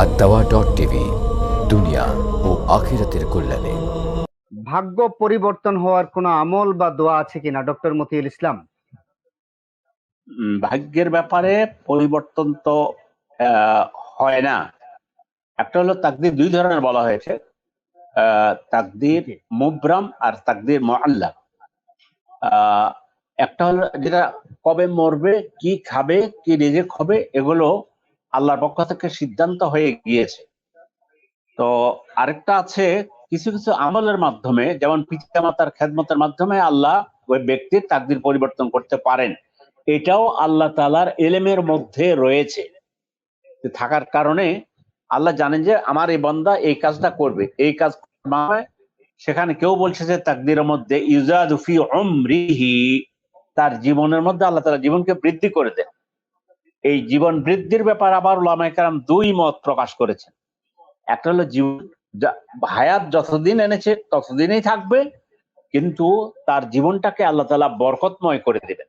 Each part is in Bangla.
আর দাওয়া ডট টিভি দুনিয়া ও আখিরাতের কল্যাণে। ভাগ্য পরিবর্তন হওয়ার কোনো আমল বা দোয়া আছে কিনা ডক্টর মতিউল ইসলাম? ভাগ্যের ব্যাপারে পরিবর্তন তো হয় না। একটা হলো তাকদির দুই ধরনের বলা হয়েছে। আহ, তাকদির মুবরাম আর তাকদির মোয়াল্লা আহ, একটা হলো যেটা কবে মরবে কি খাবে কি রিজেক হবে এগুলো আল্লাহর পক্ষ থেকে সিদ্ধান্ত হয়ে গিয়েছে। তো আরেকটা আছে, কিছু কিছু আমলের মাধ্যমে, যেমন পিতামাতার খেদমতের মাধ্যমে আল্লাহ ওই ব্যক্তির তাকদির পরিবর্তন করতে পারেন। এটাও আল্লাহ তালার এলেমের মধ্যে রয়েছে। থাকার কারণে আল্লাহ জানেন যে আমার এই বন্দা এই কাজটা করবে। এই কাজ সেখানে কেউ বলছে যে তাকদিরের মধ্যে ইউজাদুফি উমরিহি, তার জীবনের মধ্যে আল্লাহ তালা জীবনকে বৃদ্ধি করে দেন। এই জীবন বৃদ্ধির ব্যাপার আবার ওলামাইকার দুই মত প্রকাশ করেছেন। একটা হলো জীবন হায়াত যতদিন এনেছে ততদিনই থাকবে, কিন্তু তার জীবনটাকে আল্লাহ তালা বরকতময় করে দিবেন।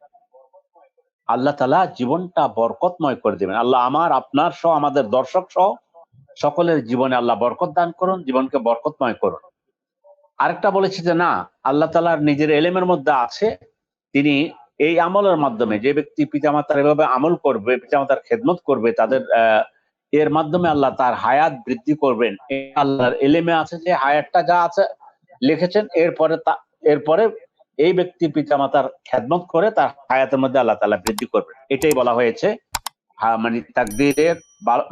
আল্লাহ তালা জীবনটা বরকতময় করে দিবেন। আল্লাহ আমার, আপনার সহ, আমাদের দর্শক সহ সকলের জীবনে আল্লাহ বরকত দান করুন, জীবনকে বরকতময় করুন। আরেকটা বলেছে যে না, আল্লাহ তালার নিজের এলেমের মধ্যে আছে, তিনি এই আমলের মাধ্যমে যে ব্যক্তি পিতামাতার এভাবে আমল করবে, পিতামাতার খেদমত করবে, তাদের এর মাধ্যমে আল্লাহ তার হায়াত বৃদ্ধি করবেন। আল্লাহর এলেমে আছে যে হায়াতটা যা আছে লিখেছেন, এরপরে তা, এরপরে এই ব্যক্তি পিতামাতার খেদমত করে তার হায়াতের মধ্যে আল্লাহ তালা বৃদ্ধি করবেন এটাই বলা হয়েছে। মানে তাকদিরের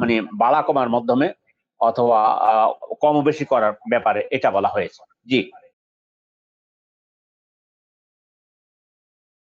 মানে বাড়া কমার মাধ্যমে অথবা কম বেশি করার ব্যাপারে এটা বলা হয়েছে। জি।